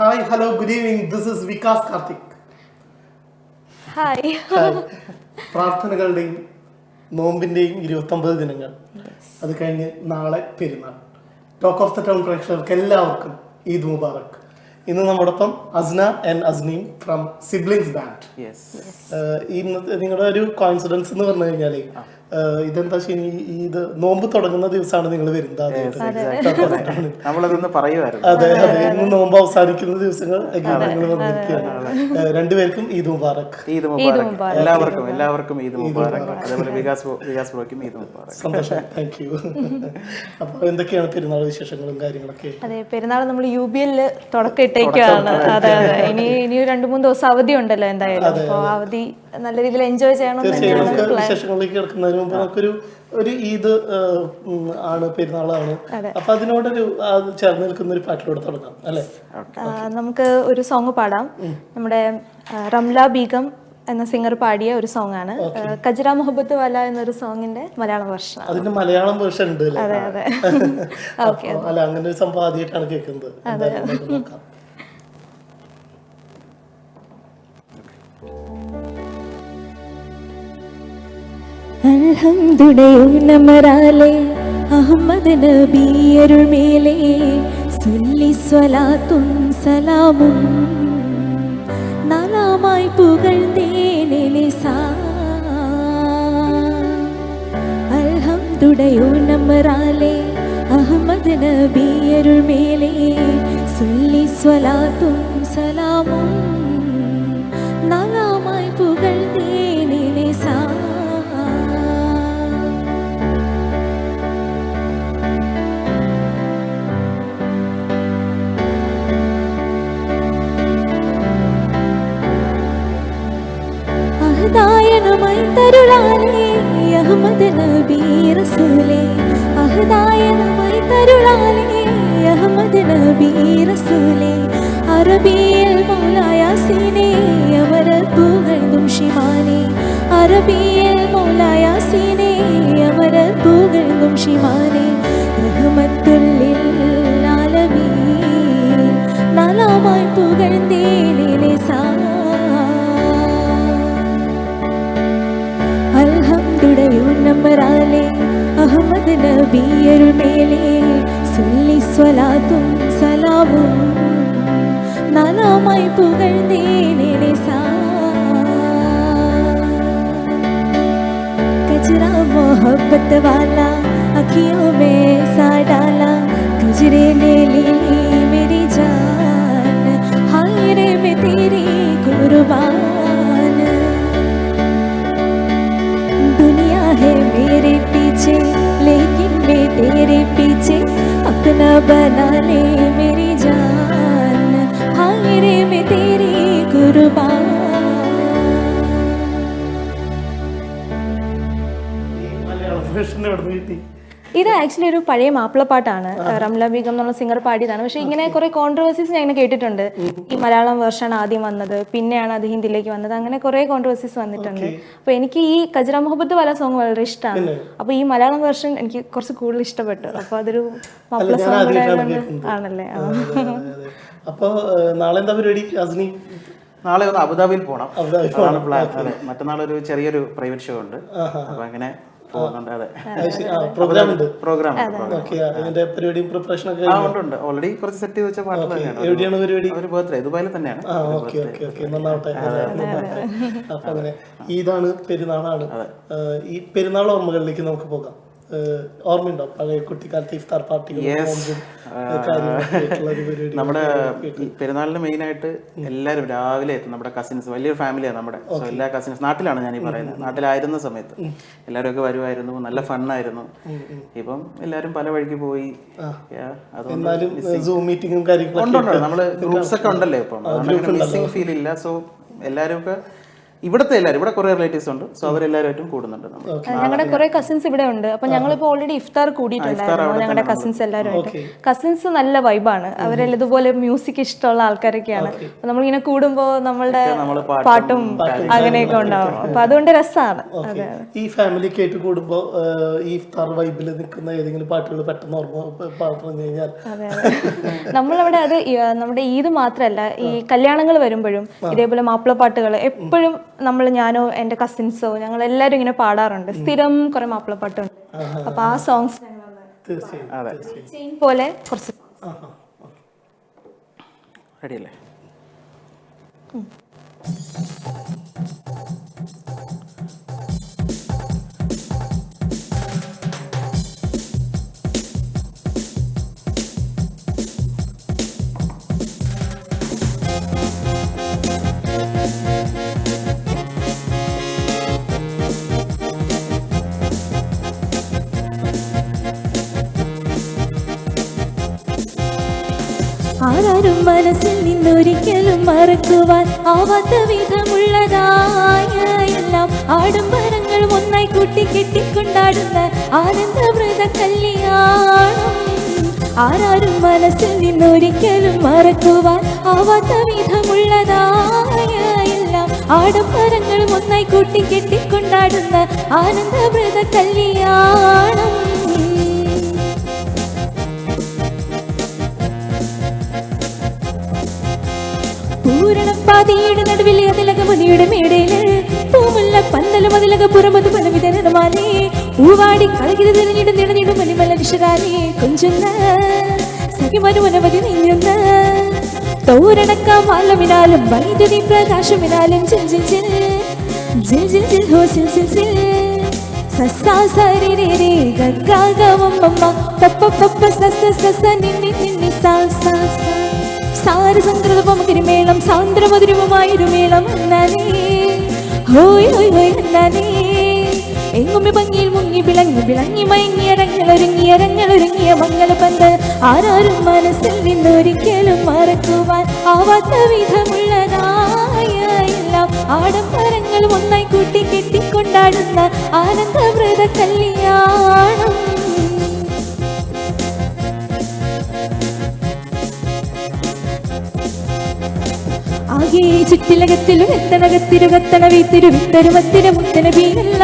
Hi hello good evening this is Vikas Karthik hi. പ്രാർത്ഥനകളുടെയും നോമ്പിന്റെയും ഇരുപത്തൊമ്പത് ദിനങ്ങൾ. അത് കഴിഞ്ഞ് നാളെ പെരുന്നാൾ. ടോക്ക് ഓഫ് ദ ടൗൺ പ്രേക്ഷകർക്ക് എല്ലാവർക്കും ഈദ് മുബാറക്. ഇന്ന് നമ്മോടൊപ്പം Asna and Asneem from siblings band yes ഇന്നത്തെ നിങ്ങളുടെ ഒരു കോൺഫിഡൻസ് എന്ന് പറഞ്ഞു കഴിഞ്ഞാൽ ഏഹ്, ഇതെന്താ ശനി ഈ ഇത് നോമ്പ് തുടങ്ങുന്ന ദിവസമാണ് നിങ്ങൾ വരുന്നത് ആദ്യമായിട്ട്. അതെ അതെ. ഇന്ന് നോമ്പ് അവസാനിക്കുന്ന ദിവസങ്ങൾ നിങ്ങൾ വന്നിരിക്കുകയാണ് രണ്ടുപേർക്കും ഈദ് മുബാറക്. ഈദ് മുബാറക്. എല്ലാവർക്കും എല്ലാവർക്കും ഈദ് മുബാറക്. അതേപോലെ വികാസ് വികാസ് ബ്രോയ്ക്കും ഈദ് മുബാറക്. സന്തോഷം. താങ്ക് യു അപ്പൊ എന്തൊക്കെയാണ് പെരുന്നാൾ വിശേഷങ്ങളും കാര്യങ്ങളൊക്കെ? അതെ പെരുന്നാൾ നമ്മൾ യു ബി എല്ലിൽ തുടക്കം ഇട്ടേക്കുവാണ് അതെ. അതെ ഇനി ഇനി രണ്ടു മൂന്ന് ദിവസം അവധി ഉണ്ടല്ലോ എന്തായാലും. അപ്പോൾ അവധി നല്ല രീതിയിൽ എൻജോയ് ചെയ്യണം വിശേഷങ്ങളിലേക്ക് കിടക്കുന്നതിന് മുമ്പ് നമുക്കൊരു ഒരു ഈദ് ആണ് പെരുന്നാളാണ്. അപ്പൊ അതിനോടൊരു ചേർന്ന് നിൽക്കുന്ന ഒരു പാട്ടിലൂടെ തുടങ്ങാം അല്ലെ? നമുക്ക് ഒരു സോങ് പാടാം. നമ്മുടെ റംല ബീഗം എന്ന സിംഗർ പാടിയ ഒരു സോങ് ആണ് കജറ മുഹബത്ത് വാല എന്നൊരു സോങ്ങിന്റെ മലയാളം വെർഷൻ അതിന്റെ മലയാളം വേർഷൻ ഉണ്ട് അല്ലേ? അതെ അതെ. അല്ല അങ്ങനെ ഒരു സംഭവം ആദ്യമായിട്ടാണ് കേൾക്കുന്നത്. നമുക്ക് അഹമ്മദ് സ്വലാത്തും സലാമും നാലാമായി അൽഹംദുലില്ലാഹി അഹമ്മദ് സ്വലാത്തും സലാമും നാലാമായി പുകഴ്ന്നേനിലിസാ അഹദായനമായി തരുളാനേ റഹ്മത്തുല്ലിൽ ആലമീൻ. നാലാമായി പുകഴ്ന്നേനെ സാ അൽഹംദുടയു നമ്പറാലേ അഹമ്മദ് നബിയരുൾ മേലെ സുല്ലി സ്വലാത്തും സലാമും നാലാമായി പുകഴ്ന്നേനെ സാ कचरा मोहब्बत वाला अखियों में सा डाला कजरे ने ली मेरी जान हाय रे मैं तेरी कुर्बान दुनिया है मेरे पीछे लेकिन मैं तेरे पीछे अपना बना ले मेरी जान हाय रे मैं तेरी कुर्बान ഈ മലയാളം വേർഷൻ എവിടെ നിന്ന് കിട്ടി ഇത് ആക്ച്വലി ഒരു പഴയ മാപ്പിളപ്പാട്ടാണ് റംല ബീഗം എന്നുള്ള സിംഗർ പാടിയതാണ്. പക്ഷെ ഇങ്ങനെ കുറെ കോൺട്രവേഴ്സീസ് ഞാൻ ഇങ്ങനെ കേട്ടിട്ടുണ്ട്. ഈ മലയാളം വേർഷൻ ആദ്യം വന്നത് പിന്നെയാണ് അത് ഹിന്ദിയിലേക്ക് വന്നത്. അങ്ങനെ കുറെ കോൺട്രവേഴ്സീസ് വന്നിട്ടുണ്ട്. അപ്പൊ എനിക്ക് ഈ കജറ മുഹബത്ത് പല സോങ് വളരെ ഇഷ്ടമാണ് അപ്പൊ ഈ മലയാളം വേർഷൻ എനിക്ക് കുറച്ച് കൂടുതൽ ഇഷ്ടപ്പെട്ടു. അപ്പൊ അതൊരു മാപ്പിള സോങ് കൂടെ. ആണല്ലേ. അപ്പൊ നാളെ എന്താ പരിപാടി അസ്നി? നാളെ ഒന്ന് അബുദാബിയിൽ പോകണം മറ്റന്നാളൊരു അതാണ് പ്ലാൻ ചെറിയൊരു പ്രൈവറ്റ് ഷോ ഉണ്ട്. അപ്പൊ അങ്ങനെ പ്രോഗ്രാം. പരിപാടിയും പ്രിപ്പറേഷൻ ഒക്കെ ഉണ്ട് ഓൾറെഡി കുറച്ച് സെറ്റ് ചെയ്ത് വെച്ച തന്നെയാണ്. എവിടെയാണ് പരിപാടി? ഒരു ബർത്ത്ഡേ ദുബായിൽ തന്നെയാണ്. ആ ഓക്കെ ഓക്കെ ഓക്കെ. നന്നാവട്ടെ. അപ്പൊ അങ്ങനെ ഈദാണ് പെരുന്നാളാണ്. ഈ പെരുന്നാൾ ഓർമ്മകളിലേക്ക് നമുക്ക് പോകാം. ഓർമ്മയുണ്ടോ? പഴയ കുട്ടിക്കാലത്തെ ഇഫ്താർ നമ്മുടെ പെരുന്നാളിന് മെയിൻ ആയിട്ട് എല്ലാവരും രാവിലെ എത്തും. നമ്മുടെ കസിൻസ് വലിയൊരു ഫാമിലിയാണ് നമ്മുടെ. സോ എല്ലാ കസിൻസ് നാട്ടിലാണ് ഞാൻ ഈ പറയുന്നത്. നാട്ടിലായിരുന്ന സമയത്ത്. എല്ലാവരും ഒക്കെ വരുമായിരുന്നു നല്ല ഫണ്ണായിരുന്നു ഇപ്പം എല്ലാരും പല വഴിക്ക് പോയി. നമ്മൾ ഗ്രൂപ്പ്സ് ഒക്കെ ഉണ്ടല്ലോ ഇപ്പം. മിസ്സിംഗ് ഫീൽ ഇല്ല. സോ എല്ലാവരും ഒക്കെ ഇവിടുത്തെ എല്ലാവരും ഇവിടെ കുറെ റിലേറ്റീവ്സ് ഉണ്ട്. സോ അവരെല്ലാവരും കൂടുന്നുണ്ട് ഞങ്ങളുടെ കുറെ കസിൻസ് ഇവിടെ ഉണ്ട്. അപ്പൊ ഞങ്ങളിപ്പോ ഓൾറെഡി ഇഫ്താർ കൂടിയിട്ടുണ്ടായിരുന്നു. ഞങ്ങളുടെ കസിൻസ് എല്ലാവരും കസിൻസ് നല്ല വൈബാണ് അവരെല്ലാം ഇതുപോലെ മ്യൂസിക് ഇഷ്ടമുള്ള ആൾക്കാരൊക്കെയാണ്. നമ്മൾ നമ്മളിങ്ങനെ കൂടുമ്പോ നമ്മളുടെ പാട്ടും അങ്ങനെയൊക്കെ ഉണ്ടാവും. അപ്പൊ അതുകൊണ്ട് രസമാണ് ഈ ഫാമിലി കേട്ട് കൂടുമ്പോ ഈ ഇഫ്താർ വൈബിൽ നിൽക്കുന്ന ഏതെങ്കിലും പാട്ടുകൾ പെട്ടെന്ന് ഓർമ്മ പറഞ്ഞു കഴിഞ്ഞാൽ നമ്മളവിടെ അത് നമ്മുടെ ഈദ് മാത്രമല്ല ഈ കല്യാണങ്ങൾ വരുമ്പോഴും ഇതേപോലെ മാപ്പിള പാട്ടുകൾ എപ്പോഴും നമ്മൾ ഞാനോ എന്റെ കസിൻസോ ഞങ്ങൾ എല്ലാവരും ഇങ്ങനെ പാടാറുണ്ട്. സ്ഥിരം കുറെ മാപ്പിളപ്പാട്ടുണ്ട്. അപ്പൊ ആ സോങ്സ് പോലെ കുറച്ച് ആഹാ. റെഡിയല്ലേ? നിന്നൊരിക്കലും മറക്കുവാൻ ആവാത്ത വിധമുള്ളതായ എല്ലാം ആഡംബരങ്ങൾ ഒന്നായി കൂട്ടി കെട്ടിക്കൊണ്ടാടുന്ന ആനന്ദവ്രത കല്യാണം. ആരാരും മനസ്സിൽ നിന്നൊരിക്കലും മറക്കുവാൻ ആവാത്ത വിധമുള്ളതായ എല്ലാം ആഡംബരങ്ങൾ ഒന്നായി കൂട്ടി കെട്ടിക്കൊണ്ടാടുന്ന ആനന്ദവ്രത കല്യാണം. പൂരണപ്പാതിയുടെ നടുവിൽ അതിലക മുനിയുടെ മേടയിൽ പൂമുല്ല പന്തല മതിലക പുറമത് പലവിധനമാലേ പൂവാടി കളകിരി തിരിഞ്ഞിട്ട് നിണഞ്ഞിടും മണിമല വിഷരാലേ കൊഞ്ചുന്ന സഖിമനുവനവധി നീങ്ങുന്ന തോരണക്കാം വാലമിനാലും വൈദ്യുതി പ്രകാശമിനാലും ജിൽ ജിൽ ജിൽ ജിൽ ജിൽ ജിൽ ഹോ സിൽ സിൽ സിൽ സസ്സാ സരി രേ രേ ഗഗ്ഗാ ഗവമ്മമ്മ പപ്പ പപ്പ സസ സസ നിന്നി നിന്നി സാ സാ സാ സാരസംകൃതപമകരിമേളം സാന്ദ്രമധുരവുമായൊരു എന്നാനേ ഹോയ് ഹോയ് ഹോയ് എന്നാനേ എങ്ങുമി ഭംഗിയിൽ മുങ്ങി വിളങ്ങി വിളങ്ങി മയങ്ങിയ രങ്ങളൊരുങ്ങിയ രങ്ങളൊരുങ്ങിയ മംഗളപന്ത് ആരാരും മനസ്സിൽ നിന്നൊരിക്കലും മറക്കുവാൻ ആവാത്ത വിധമുള്ളതായ എല്ലാം ആഡംബരങ്ങളും ഒന്നായി കൂട്ടി കെട്ടിക്കൊണ്ടാടുന്ന ആനന്ദവ്രത കല്യാണം. ആകെ ചുറ്റിലകത്തിലും എത്തനകത്തിരുകത്തണ മുത്തന വീരല്ല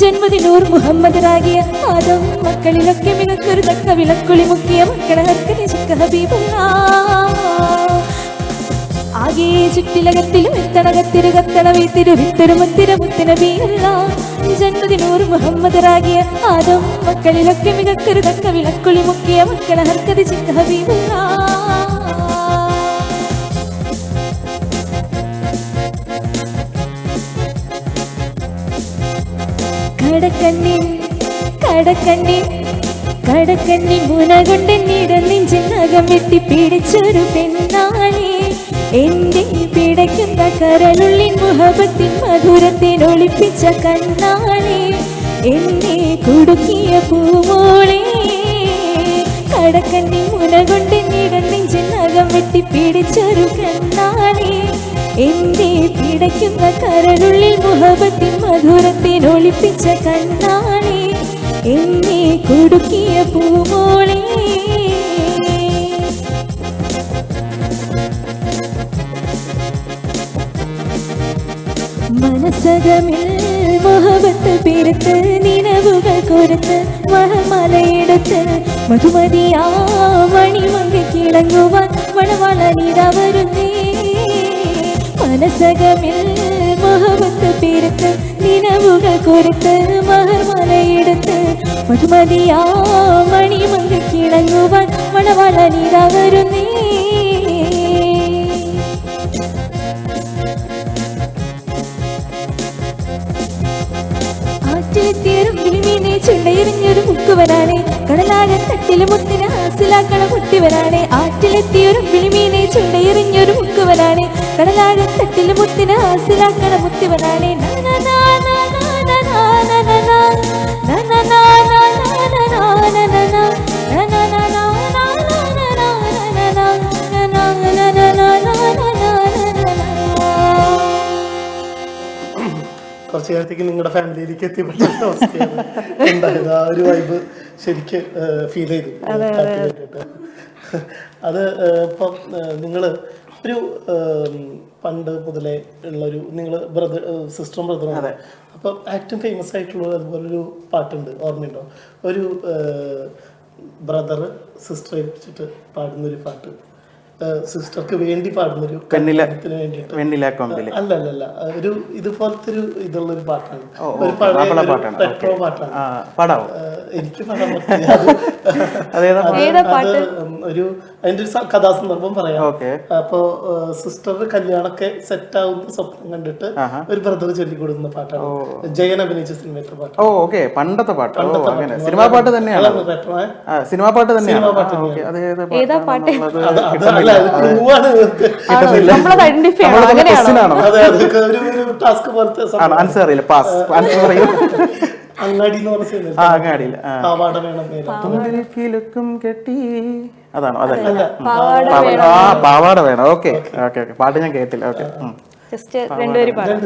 ജന്മദിനൂർ മുഹമ്മദ് റാകിയ ആദം മക്കളിലൊക്കെ മികക്കൊരു തക്ക വിളക്കുളി മുക്കിയ മക്കളെ ചിക്ക ഹബീബുള്ള ആകെ ചുറ്റിലകത്തിലും എത്തണകത്തിരുകത്തണ വീത്തിരുവിത്തരുമത്തിര മുത്തനബീനല്ല ജന്മദിനൂർ മുഹമ്മദരാകിയ ആദം മക്കളിലൊക്കെ മികക്കൊരു തക്ക വിളക്കുളി മുക്കിയ മക്കളഹർക്കത് ചിക്ക കടക്കണ്ണി കടക്കണ്ണി കടക്കണ്ണി മുനകൊണ്ടെന്നിട നെഞ്ചിനകം വെട്ടി പിടിച്ചൊരു പെണ്ണാളെ എന്റെ പിടയ്ക്കുന്ന കരലുള്ളിൻ മുഹബത്തിൻ മധുരത്തിൻ ഒളിപ്പിച്ച കണ്ണാളെ എന്നെ കുടുക്കിയ പൂമോളെ കടക്കണ്ണി മുനകൊണ്ടെന്നിട നെഞ്ചിനകം വെട്ടി പിടിച്ചൊരു കണ്ണാളെ എന്റെ പിടയ്ക്കുന്ന കരലുള്ളിൽ മുഹബത്തിൻ മധുരത്തിൽ ഒളിപ്പിച്ച കണ്ണാണി എന്നെ കുടുക്കിയ പൂമോളെ മനസ്സകമിൽ മുഹബത്ത് പിറത്ത് നിലവുകൾ കൊടുത്ത് മഹമലയെടുത്ത് മധുമതിയാ മണിമങ്ങി കിളങ്ങുവാൻ മണവാള നീതാ വരുന്നേ. മനസ്സകമിൽ നിലവുകൾ കൊരുത്ത് മഹർമലയെടുത്ത് മധുമതിയാ മണിമങ്ങി കിളങ്ങുവാൻ മണവാള നീതാ വരുന്നേ ആറ്റിലെത്തിയൊരു വിളിമീനെ ചുണ്ടയെറിഞ്ഞൊരു മുക്കുവനാണ് കടലാകൻ തട്ടിൽ മുത്തിന് ഹാസിലാക്കണ മുട്ടിവനാണ് ആറ്റിലെത്തിയൊരു വിളിമീനെ ചുണ്ടയെറിഞ്ഞൊരു മുക്കുവനാണ് കടലാകൻ തട്ടിൽ മുത്തിന് ഹാസിലാക്കള മുത്തിവനാണ് കുറച്ച് നേരത്തേക്ക് നിങ്ങളുടെ ഫാമിലിയിലേക്ക് എത്തിപ്പെട്ട അവസ്ഥയാണ് ഉണ്ടായത് ആ ഒരു വൈബ് ശരിക്ക് ഫീൽ ചെയ്തു അത് ഇപ്പം നിങ്ങൾ ഒരു പണ്ട് മുതലേ ഉള്ളൊരു നിങ്ങൾ ബ്രദർ സിസ്റ്ററും ബ്രദറും അപ്പം ഏറ്റവും ഫേമസ് ആയിട്ടുള്ള അതുപോലൊരു പാട്ടുണ്ട് ഓർമ്മയുണ്ടോ? ഒരു ബ്രദർ സിസ്റ്ററെ വെച്ചിട്ട് പാടുന്നൊരു പാട്ട്. സിസ്റ്റർക്ക് വേണ്ടി പാടുന്നൊരു വേണ്ടിയിട്ട്. അല്ല അല്ല അല്ല ഒരു ഇതുപോലത്തെ ഒരു ഇതുള്ള ഒരു പാട്ടാണ്. ഒരു പഴയ മാപ്പിള പാട്ടാണ്. എനിക്ക് പാടാൻ പറ്റില്ല. അത് അത് അത് ഒരു അതിന്റെ ഒരു സ- കഥാസന്ദർഭം പറയാം. ഓക്കെ. അപ്പോ സിസ്റ്റർ കല്യാണൊക്കെ സെറ്റ് ആവുന്ന സ്വപ്നം കണ്ടിട്ട് ആഹാ. ഒരു ബ്രദർ ചൊല്ലിക്കൊടുക്കുന്ന പാട്ടാണ്. ജയൻ അഭിനയിച്ച സിനിമയിലെ പാട്ട്. Oh okay. പണ്ടത്തെ പാട്ട്. ഓ അങ്ങനെ. സിനിമാ പാട്ട് തന്നെയാണ്? അതാണ് retro, ഏ? ആ സിനിമാ പാട്ട് തന്നെയാണ്? സിനിമാ പാട്ട് ആ, okay. അത് ഏത് ഏതാ പാട്ട്? പാട്ടാണെന്നുള്ളത് അത് അത് അല്ല അത് clue ആണ്. നമ്മളത് ഐഡന്റിഫൈ ചെയ്യണം നമ്മളത് അങ്ങനെയാണോ? question ആണോ? അതെ അതൊക്കെ ഒരു ഒരു ടാസ്ക് പോലത്തെ ആണോ? ആൻസർ അറിയില്ല. പാസ് ആൻസർ പറയൂ അങ്ങാടി എന്ന് പറഞ്ഞ സിനിമ. ആ അങ്ങാടിയില്ല ആ. പാവാട വേണം മേലെ. തുമ്പിൽ കിലുക്കും കെട്ടി. അതാണോ? അതല്ല. പാവാട ആ പാവാട വേണം. ഓക്കെ. Okay okay. പാട്ട് ഞാൻ കേട്ടില്ല. ഓക്കെ. ജസ്റ്റ് രണ്ടുപേരും പാടാം.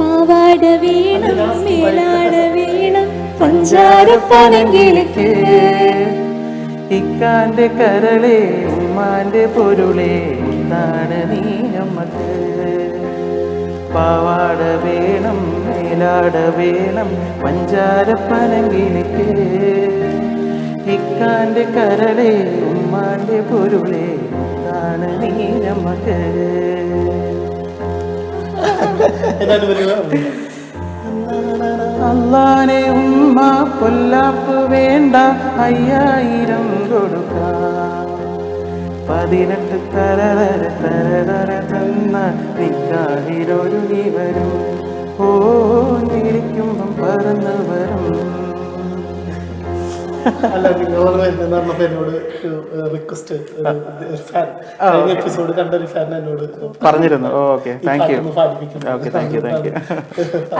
പാവാട വീണം മേലാട വീണം പഞ്ചാര പനങ്കിളിക്ക്. ഇക്കാന്റെ കരളെ ഉമ്മാന്റെ പൊരുളെ താണ് നീ നമ്മക്ക്. പാവാട വേണം മേലാട വേണം പഞ്ചാര പനങ്കിലേക്ക് ഇക്കാന്റെ കരളെ ഉമ്മാന്റെ പൊരുളെ താണ് നീ അള്ളാനെ ഉമ്മ പൊല്ലാപ്പ് വേണ്ട അയ്യായിരം കൊടുക്ക. പതിനെട്ട് തരതര തരതര തന്ന നിക്കാതിരൊരുങ്ങി വരും. ഓ നിരിക്കുമ്പം പറന്നു വരും. അല്ല നിങ്ങളോട് വരുന്ന പറഞ്ഞപ്പോ എന്നോട് ഒരു റിക്വസ്റ്റ് ഫാൻ കഴിഞ്ഞ എപ്പിസോഡ് കണ്ട ഒരു ഫാൻ എന്നോട് പറഞ്ഞിരുന്നു. Okay. Thank you. Okay thank you thank you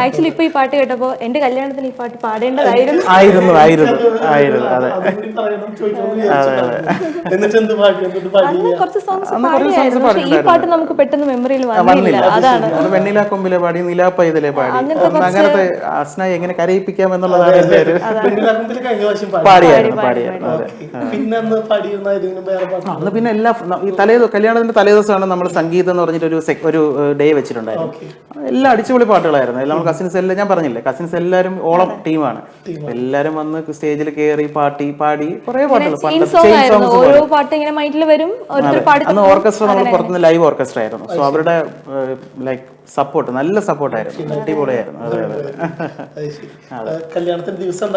actually ഇപ്പൊ ഈ പാട്ട് കേട്ടപ്പോ എന്റെ കല്യാണത്തിന് ഈ പാട്ട് പാടേണ്ടതായിരുന്നു. ആയിരുന്നു ആയിരുന്നു ആയിരുന്നു. അതെ. എന്നിട്ട് എന്ത് പാടി കുറച്ച് സോങ്സ് പാടിയായിരുന്നു പക്ഷെ ഈ പാട്ട് നമുക്ക് പെട്ടെന്ന് മെമ്മറിയിൽ വന്നില്ല. അതാണ്. അത് വെണ്ണില കൊമ്പിലെ പാടി ഇതിലെ പാടി. അങ്ങനത്തെ അസ്ന എങ്ങനെ കരയിപ്പിക്കാം എന്നുള്ളതാണ് എന്റെ ഒരു പാടിയായിരുന്നു പാടിയായിരുന്നു അതെ. പിന്നെ അന്ന് പാടിയിരുന്ന ഏതെങ്കിലും വേറെ പാട്ട്? അന്ന് പിന്നെ എല്ലാ ഈ തലേ കല്യാണത്തിന്റെ തലേ ദിവസമാണ് നമ്മൾ സംഗീതം എന്ന് പറഞ്ഞിട്ട് ഒരു sec- ഒരു ഡേ വെച്ചിട്ടുണ്ടായിരുന്നു എല്ലാ അടിച്ചുപൊളി പാട്ടുകളായിരുന്നു. എല്ലാം നമ്മൾ കസിൻസ് എല്ലാം ഞാൻ പറഞ്ഞില്ലേ കസിൻസ് എല്ലാവരും ഓളം ടീമാണ്. എല്ലാരും വന്ന് സ്റ്റേജിൽ കയറി പാട്ടി പാടി കുറെ പാട്ടുകൾ ചെയിൻ സോങ് ആയിരുന്നു. ഓരോ പാട്ട് ഇങ്ങനെ മൈൻഡിൽ വരും ഓരോരുത്തർ പാടി അന്ന് ഓർക്കസ്ട്ര നമ്മൾ പുറത്തുനിന്ന് ലൈവ് ഓർക്കസ്ട്ര ആയിരുന്നു. സോ അവരുടെ ലൈക്ക് സപ്പോർട്ട് നല്ല സപ്പോർട്ടായിരുന്നു അടിപൊളിയായിരുന്നു. അതെ അതെ. അത് ശരി. ആ, കല്യാണത്തിന് ദിവസം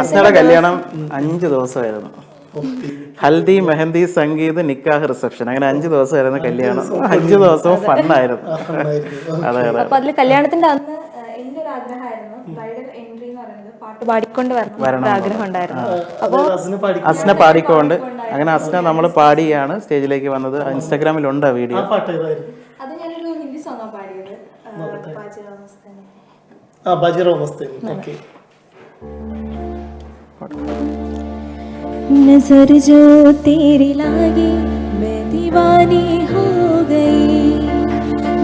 അസ്നയുടെ കല്യാണം അഞ്ച് ദിവസമായിരുന്നു. ഹൽദി മെഹന്തി സംഗീത് നിക്കാഹ് റിസപ്ഷൻ. അങ്ങനെ അഞ്ച് ദിവസമായിരുന്നു കല്യാണം. അഞ്ച് ദിവസവും ഫണ്ണായിരുന്നു അതെ അതെ അപ്പൊ കല്യാണത്തിന്റെ അന്ന് എന്റെ ഒരു ആഗ്രഹമായിരുന്നു. ബ്രൈഡൽ എൻട്രി എന്ന് പറയുന്നത് പാട്ട് പാടിക്കൊണ്ട് വരണം എന്നൊരു ആഗ്രഹം ഉണ്ടായിരുന്നു. അപ്പൊ അസ്ന പാടിക്കൊണ്ട് അങ്ങനെ അസ്ന നമ്മൾ പാടിയാണ് സ്റ്റേജിലേക്ക് വന്നത്. ഇൻസ്റ്റാഗ്രാമിലുണ്ട് ആ വീഡിയോ. नज़र जो तेरी लागी मैं दीवानी हो गई।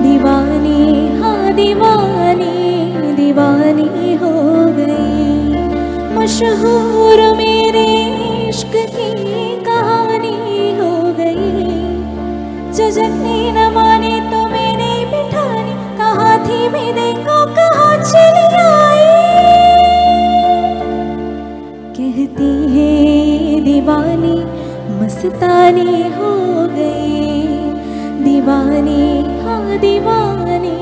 दीवानी हाँ दीवानी दीवानी हो गई। मशहूर मेरे इश्क की कहानी हो गई। जो जगनी न दीवानी मस्तानी हो गई दीवानी हाँ दीवानी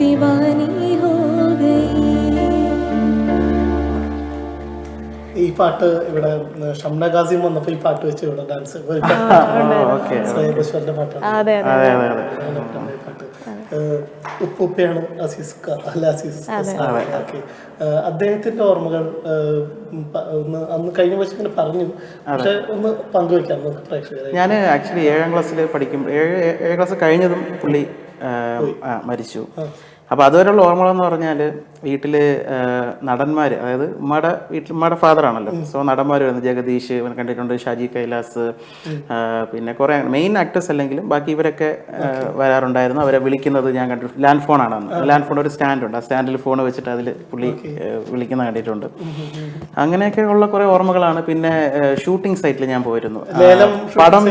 दीवानी हो गई ഈ പാട്ട് ഇവിടെ ഉം, ഷംന ഗാസിം വന്നപ്പോ ഈ പാട്ട് വെച്ച് ഇവിടെ ഡാൻസ് ഓക്കെ ശ്രേയബശ്വറിന്റെ പാട്ടാണ് അതെ അതെ അതെ അതെ അതെ ഈ പാട്ട് ഏഹ്, ഉപ്പുപ്പയാണ് അസീസ് അല്ല അസീസ് ഓക്കെ. അദ്ദേഹത്തിന്റെ ഓർമ്മകൾ ഒന്ന് അന്ന് കഴിഞ്ഞ വർഷം ഇങ്ങനെ പറഞ്ഞു. പക്ഷെ ഒന്ന് പങ്കുവെക്കാം നമുക്ക് പ്രേക്ഷകരെ. ഞാൻ ആക്ച്വലി ഏഴാം ക്ലാസ്സിൽ പഠിക്കും ഏഴ് ഏഴാം ക്ലാസ് കഴിഞ്ഞതും പുള്ളി മരിച്ചു. അപ്പോൾ അതുവരെയുള്ള ഓർമ്മകളെന്ന് പറഞ്ഞാൽ വീട്ടിൽ നടന്മാർ നടന്മാര് അതായത് ഉമ്മയുടെ വീട്ടിൽ ഉമ്മയുടെ ഫാദർ ആണല്ലോ. സോ നടന്മാർ വരുന്നത് ജഗദീഷ് കണ്ടിട്ടുണ്ട് ഷാജി കൈലാസ് പിന്നെ കുറേ മെയിൻ ആക്ടേഴ്സ് അല്ലെങ്കിലും ബാക്കി ഇവരൊക്കെ വരാറുണ്ടായിരുന്നു. അവരെ വിളിക്കുന്നത് ഞാൻ കണ്ടു ലാൻഡ് ഫോൺ അന്ന്. ലാൻഡ് ഫോൺ ഒരു സ്റ്റാൻഡ് ഉണ്ട്. ആ സ്റ്റാൻഡിൽ ഫോൺ വെച്ചിട്ട് അതിൽ പുള്ളി വിളിക്കുന്ന കണ്ടിട്ടുണ്ട്. അങ്ങനെയൊക്കെ ഉള്ള കുറേ ഓർമ്മകളാണ്. പിന്നെ ഷൂട്ടിംഗ് സൈറ്റിൽ ഞാൻ പോയിരുന്നു. പടം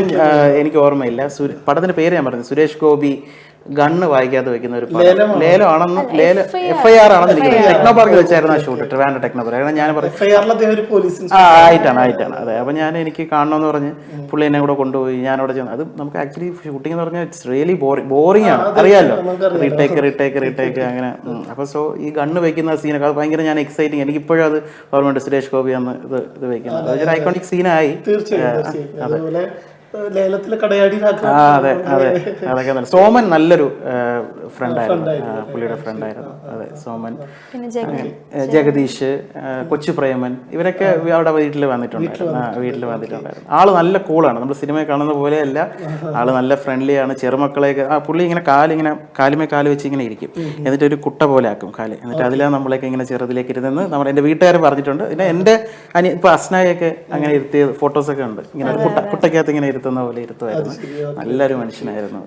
എനിക്ക് ഓർമ്മയില്ല. പടത്തിന്റെ പേര് ഞാൻ പറഞ്ഞു. സുരേഷ് ഗോപി ഗണ്ണ് വായിക്കാതെ വെക്കുന്ന ഒരു ലേലമാണെന്ന് ലേലം എഫ് ഐ ആർ ആണെന്ന് എനിക്ക് ടെക്നോ പാർക്കിൽ വെച്ചായിരുന്നു ആ ഷൂട്ട് ട്രിവാൻഡ് ടെക്നോ പാർക്ക് കാരണം ഞാൻ പറഞ്ഞു എഫ്ഐആറിൽ അദ്ദേഹം ഒരു പോലീസ് ആ ആയിട്ടാണ് ആയിട്ടാണ്. അതെ അപ്പൊ ഞാൻ എനിക്ക് കാണണമെന്ന് പറഞ്ഞ് പുള്ളി എന്നെ കൂടെ കൊണ്ടുപോയി ഞാൻ അവിടെ ചെന്ന്. അത് നമുക്ക് ആക്ച്വലി ഷൂട്ടിംഗ് എന്ന് പറഞ്ഞാൽ ഇറ്റ്സ് റിയലി ബോറിംഗ് ബോറിംഗ് ആണ്. അറിയാലോ? റീടേക്ക് റീടേക്ക് റീടേക്ക് അങ്ങനെ. അപ്പോൾ അപ്പൊ സോ ഈ ഗണ്ണ് വെക്കുന്ന സീനൊക്കെ അത് ഭയങ്കര ഞാൻ എക്സൈറ്റിംഗ് എനിക്ക് ഇപ്പോഴും അത് ഓർമ്മയുണ്ട്. സുരേഷ് ഗോപി അന്ന് ഇത് ഇത് വെക്കുന്നത്. അതൊരു ഐക്കോണിക് സീനായി തീർച്ചയായും ഏഹ്, ലേലത്തിലെ കടയാടി ആ അതെ അതെ. അതൊക്കെ നല്ല സോമൻ നല്ലൊരു ഫ്രണ്ടായിരുന്നു പുള്ളിയുടെ ഫ്രണ്ടായിരുന്നു അതെ സോമൻ. ജഗദീഷ്. കൊച്ചു പ്രേമൻ ഇവരൊക്കെ അവിടെ വീട്ടിൽ വന്നിട്ടുണ്ടായിരുന്നു. വീട്ടിൽ വന്നിട്ടുണ്ടായിരുന്നു. ആൾ നല്ല കൂളാണ്. നമ്മൾ സിനിമ കാണുന്ന പോലെയല്ല. ആൾ നല്ല ഫ്രണ്ട്ലി ആണ്. ചെറുമക്കളെയൊക്കെ ആ പുള്ളി ഇങ്ങനെ കാലിങ്ങനെ കാലുമേ കാൽ വെച്ച് ഇങ്ങനെ ഇരിക്കും. എന്നിട്ട് ഒരു കുട്ട പോലെ ആക്കും കാൽ. എന്നിട്ട് അതിലാണ് നമ്മളൊക്കെ ഇങ്ങനെ ചെറുതിലേക്ക് ഇരുന്ന് നമ്മുടെ എന്റെ വീട്ടുകാർ പറഞ്ഞിട്ടുണ്ട്. പിന്നെ എന്റെ അനി ഇപ്പൊ അസ്നായൊക്കെ അങ്ങനെ ഇരുത്തിയ ഫോട്ടോസൊക്കെ ഉണ്ട്. ഇങ്ങനെ കുട്ട കുട്ടയ്ക്കകത്ത് ഇങ്ങനെ ഇരുത്തുന്ന പോലെ ഇരുത്തുമായിരുന്നു. നല്ലൊരു മനുഷ്യനായിരുന്നു.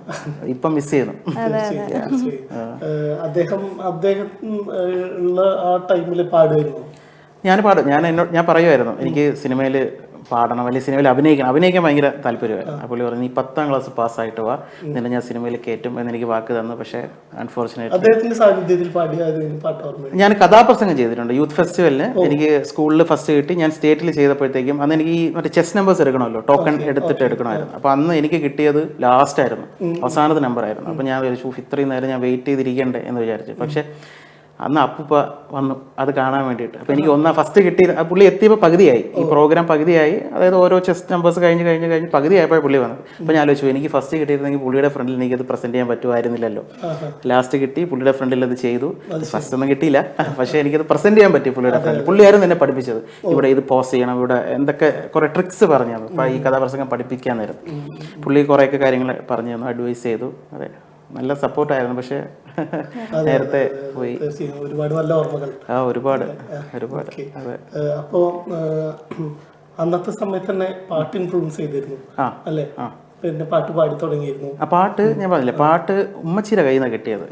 ഇപ്പം മിസ് ചെയ്യുന്നു. അദ്ദേഹം അദ്ദേഹം ഉള്ള ആ ടൈമിൽ പാടുമായിരുന്നു ഞാൻ പാടും. ഞാൻ എന്നോട് ഞാൻ പറയുമായിരുന്നു. എനിക്ക് സിനിമയിൽ പാടണം അല്ലെങ്കിൽ സിനിമയിൽ അഭിനയിക്കണം. അഭിനയിക്കാൻ ഭയങ്കര താല്പര്യമായിരുന്നു. അപ്പോൾ പറഞ്ഞു നീ പത്താം ക്ലാസ് പാസ്സായിട്ട് വാ. നിന്നെ ഞാൻ സിനിമയിൽ കയറ്റും എന്ന് എനിക്ക് വാക്ക് തന്നു. പക്ഷേ അൺഫോർച്ചുനേറ്റ് ഞാൻ കഥാപ്രസംഗം ചെയ്തിട്ടുണ്ട്. യൂത്ത് ഫെസ്റ്റിവലിന് എനിക്ക് സ്കൂളിൽ ഫസ്റ്റ് കിട്ടി. ഞാൻ സ്റ്റേറ്റിൽ ചെയ്തപ്പോഴത്തേക്കും അന്ന് എനിക്ക് ഈ മറ്റേ ചെസ് നമ്പേഴ്സ് എടുക്കണമല്ലോ ടോക്കൺ എടുത്തിട്ട് എടുക്കണമായിരുന്നു. അപ്പോൾ അന്ന് എനിക്ക് കിട്ടിയത് ലാസ്റ്റ് ആയിരുന്നു. അവസാനത്തെ നമ്പർ ആയിരുന്നു. അപ്പോൾ ഞാൻ വിചാരിച്ചു "ഉഫ്, ഇത്രയും നേരം ഞാൻ വെയിറ്റ് ചെയ്തിരിക്കണ്ടേ എന്ന് വിചാരിച്ചു. പക്ഷേ അന്ന് അപ്പൂപ്പ വന്നു അത് കാണാൻ വേണ്ടിയിട്ട്. അപ്പോൾ എനിക്ക് ഒന്നാ ഫസ്റ്റ് കിട്ടി ആ പുള്ളി എത്തിയപ്പോൾ പകുതിയായി. ഈ പ്രോഗ്രാം പകുതിയായി. അതായത് ഓരോ ചെസ്റ്റ് നമ്പേഴ്സ് കഴിഞ്ഞ് കഴിഞ്ഞ് കഴിഞ്ഞ് പകുതിയായപ്പോൾ പുള്ളി വന്നത്. അപ്പോൾ ഞാൻ ആലോചിച്ചു എനിക്ക് ഫസ്റ്റ് കിട്ടിയിരുന്നെങ്കിൽ പുള്ളിയുടെ ഫ്രണ്ടിൽ എനിക്കത് പ്രസന്റ് ചെയ്യാൻ പറ്റുമായിരുന്നില്ലല്ലോ. ലാസ്റ്റ് കിട്ടി പുള്ളിയുടെ ഫ്രണ്ടിൽ അത് ചെയ്തു. ഫസ്റ്റ് ഒന്നും കിട്ടിയില്ല. പക്ഷേ എനിക്കത് പ്രസന്റ് ചെയ്യാൻ പറ്റി പുള്ളിയുടെ ഫ്രണ്ടിൽ പുള്ളിയായിരുന്നു എന്നെ പഠിപ്പിച്ചത്. ഇവിടെ ഇത് പോസ് ചെയ്യണം ഇവിടെ എന്തൊക്കെ കുറേ ട്രിക്സ് പറഞ്ഞു തന്നു. അപ്പോൾ ഈ കഥാപ്രസംഗം പഠിപ്പിക്കാൻ നേരം പുള്ളി കുറേയൊക്കെ കാര്യങ്ങൾ പറഞ്ഞു തന്നു അഡ്വൈസ് ചെയ്തു. അതെ. നല്ല സപ്പോർട്ടായിരുന്നു പക്ഷേ നേരത്തെ പോയി. ഒരുപാട് നല്ല ഓർമ്മകൾ. ആ ഒരുപാട് ഒരുപാട്. അപ്പോ അന്നത്തെ സമയത്ത് തന്നെ പാട്ട് ഇൻഫ്ലുവൻസ് ചെയ്തിരുന്നു. അല്ലേ? പിന്നെ പാട്ട് പാടി തുടങ്ങിയിരുന്നു. ആ പാട്ട് ഞാൻ പറഞ്ഞില്ലേ പാട്ട് ഉമ്മച്ചിയുടെ കയ്യിൽ നിന്നാണ് കിട്ടിയത്.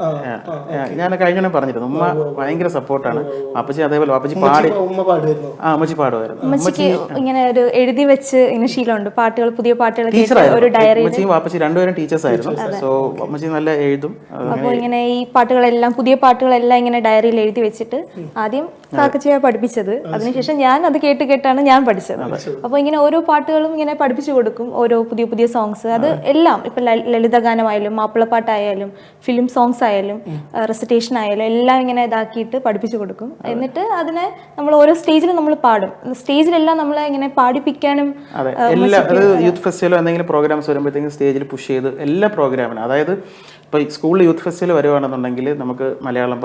ഞാൻ കഴിഞ്ഞ പറഞ്ഞിരുന്നു. ഉമ്മ ഭയങ്കര സപ്പോർട്ടാണ്. അപ്പച്ചി അതേപോലെ അപ്പച്ചി പാടി ഉമ്മ പാടുമായിരുന്നു ആ അമ്മച്ചി പാടുമായിരുന്നു ഉമ്മച്ചിക്ക് ഇങ്ങനെ ഒരു എഴുതി വെച്ച് ഇങ്ങനെ ശീലമുണ്ട്. പാട്ടുകൾ പുതിയ പാട്ടുകൾ ഒരു ഡയറി വാപ്പച്ചി രണ്ടുപേരും ടീച്ചേഴ്സ് ആയിരുന്നു. സോ അമ്മച്ചി നല്ല എഴുതും. അപ്പൊ അപ്പോൾ ഇങ്ങനെ ഈ പാട്ടുകളെല്ലാം പുതിയ പാട്ടുകളെല്ലാം ഇങ്ങനെ ഡയറിയിൽ എഴുതി വെച്ചിട്ട് ആദ്യം കാക്കച്ചയെ പഠിപ്പിച്ചത്. അതിനുശേഷം ഞാൻ അത് കേട്ട് കേട്ടാണ് ഞാൻ പഠിച്ചത്. അപ്പോൾ ഇങ്ങനെ ഓരോ പാട്ടുകളും ഇങ്ങനെ പഠിപ്പിച്ചു കൊടുക്കും ഓരോ പുതിയ പുതിയ സോങ്സ് അത് എല്ലാം ഇപ്പൊ ലളിതഗാനമായാലും മാപ്പിളപ്പാട്ടായാലും ഫിലിം സോങ്സ് ആയാലും റെസിറ്റേഷൻ ആയാലും എല്ലാം ഇങ്ങനെ ഇതാക്കിയിട്ട് പഠിപ്പിച്ചു കൊടുക്കും. എന്നിട്ട് അതിനെ നമ്മൾ ഓരോ സ്റ്റേജിലും നമ്മൾ പാടും. സ്റ്റേജിലെല്ലാം നമ്മളെ ഇങ്ങനെ പാടിപ്പിക്കാനും യൂത്ത് ഫെസ്റ്റിവലോ എന്തെങ്കിലും പ്രോഗ്രാംസ് വരുമ്പോഴത്തേക്കും സ്റ്റേജിൽ പുഷ് ചെയ്ത് എല്ലാ പ്രോഗ്രാമിനും അതായത് ഇപ്പോൾ സ്കൂളിൽ യൂത്ത് ഫെസ്റ്റിവൽ വരുവാണെന്നുണ്ടെങ്കിൽ നമുക്ക് മലയാളം